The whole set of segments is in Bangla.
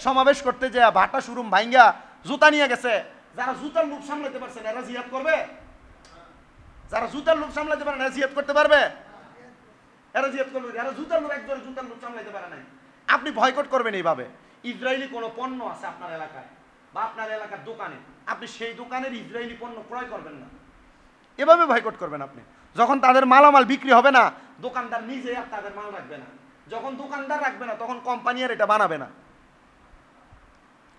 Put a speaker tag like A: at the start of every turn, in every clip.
A: সমাবেশ করতে যে ভাটা শুরুম ভাইঙ্গা জুতা নিয়ে গেছে। যারা জুতার লোভ সামলাতে পারছেন এরা জিয়াদ করবে? যারা জুতার লোভ সামলাতে পারে না জিয়াদ করতে পারবে? এরা জিয়াদ করবে জুতার লোভ একজনের জুতার লোভ সামলাতে পারে নাই। আপনি ভয়কট করবেন এইভাবে। ইসরায়েলি কোনো পণ্য আছে আপনার এলাকায় বা আপনার এলাকার দোকানে। আপনি সেই দোকানের ইসরায়েলি পণ্য ক্রয় করবেন না। এভাবে ভয়কট করবেন আপনি। যখন তাদের মালামাল বিক্রি হবে না, দোকানদার নিজে আর তাদের মাল রাখবে না। যখন দোকানদার রাখবে না, তখন কোম্পানি আর এটা বানাবে না।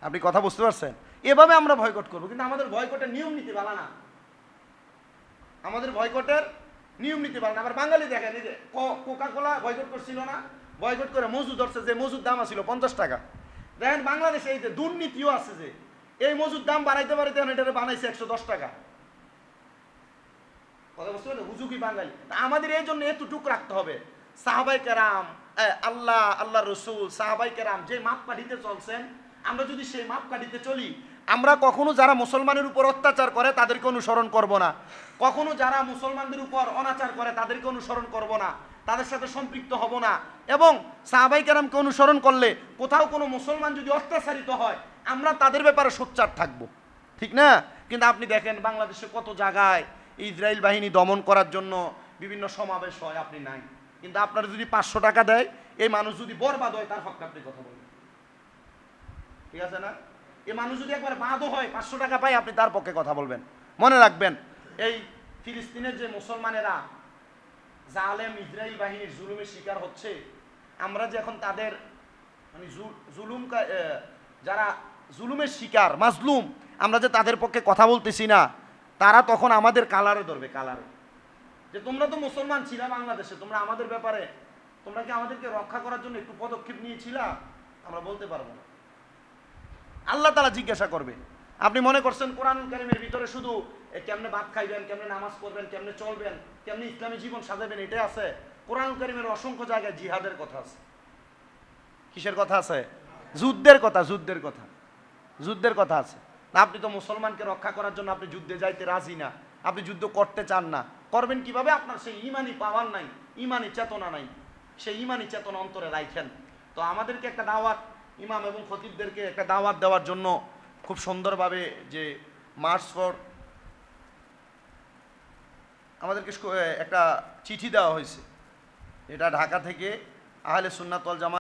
A: আপনি কথা বুঝতে পারছেন? এভাবে আমরা ভয়কট করব, কিন্তু আমাদের ভয়কটের নিয়ম নীতি ভালো না। আমাদের ভয়কটের নিয়ম নীতি ভালো না। আবার বাঙালি দেখেন, এই যে কোকা কোলা ভয়কট করছিল না? ভয়কট করে মজুদ ধরছে, যে মজুদ দাম আছিল পঞ্চাশ টাকা। দেখেন বাংলাদেশে এই যে দুর্নীতিও আছে যে, এই মজুদ দাম বাড়াইতে বাড়াইতে এটা বানাইছে একশো দশ টাকা। কথা বুঝতে পারলে হুজুকি বাঙালি? আমাদের এই জন্য এতটুক রাখতে হবে। সাহাবাই কেরাম আল্লাহ আল্লাহ রসুল, সাহাবাই কেরাম যে মাপ কাঠিতে চলছেন আমরা যদি সেই মাপ কাঠিতে চলি, আমরা কখনো যারা মুসলমানের উপর অত্যাচার করে তাদেরকে অনুসরণ করব না। কখনো যারা মুসলমানদের উপর অনাচার করে তাদেরকে অনুসরণ করব না। তাদের সাথে সম্পৃক্ত হব না। এবং সাহাবাই কেরামকে অনুসরণ করলে কোথাও কোনো মুসলমান যদি অত্যাচারিত হয়, আমরা তাদের ব্যাপারে সোচ্চার থাকব। ঠিক না? কিন্তু আপনি দেখেন বাংলাদেশে কত জায়গায় ইসরায়েল বাহিনী দমন করার জন্য বিভিন্ন সমাবেশ হয়, আপনি নাই। কিন্তু আপনার যদি পাঁচশো টাকা দেয়, এই মানুষ যদি বরবাদ হয়, তার হকটা আপনি কথা বলবেন ঠিক আছে না? এই মানুষ যদি একবার বাদও হয়, পাঁচশো টাকা পায়, আপনি তার পক্ষে কথা বলবেন। মনে রাখবেন, এই ফিলিস্তিনের যে মুসলমানেরা জালেম ইসরায়েল বাহিনীর জুলুমের শিকার হচ্ছে, আমরা যে এখন তাদের মানে জুলুম যারা জুলুমের শিকার, মাজলুম, আমরা যে তাদের পক্ষে কথা বলতেছি না, তারা তখন আমাদের কালারে ধরবে, কালারে। যে তোমরা তো মুসলমান ছিলা বাংলাদেশে, তোমরা আমাদের ব্যাপারে, তোমরা কি আমাদেরকে রক্ষা করার জন্য একটু পদক্ষেপ নিয়েছিলা? আমরা বলতে পারব না। আল্লাহ তালা জিজ্ঞাসা করবে। আপনি মনে করছেন কোরআন কারিমের ভিতরে শুধু কেমনে ভাত খাইবেন, কেমনে নামাজ পড়বেন, কেমনে চলবেন, কেমনে ইসলামী জীবন সাজাবেন, এটাই আছে। কোরআন কারিমের অসংখ্য জায়গায় জিহাদের কথা আছে। কিসের কথা আছে? যুদ্ধের কথা যুদ্ধের কথা। যুদ্ধের কথা আছে। আপনি তো মুসলমানকে রক্ষা করার জন্য আপনি যুদ্ধে যাইতে রাজি না। আপনি যুদ্ধ করতে চান না। করবেন কীভাবে? আপনার সেই ইমানি পাওয়ার নাই ইমানি চেতনা নাই। সেই ইমানি চেতনা অন্তরে রাখেন তো আমাদেরকে একটা দাওয়াত ইমাম এবং খতিবদেরকে একটা দাওয়াত দেওয়ার জন্য খুব সুন্দরভাবে যে মার্চ ফর আমাদেরকে একটা চিঠি দেওয়া হয়েছে। এটা ঢাকা থেকে আহলে সুন্নাতল জামা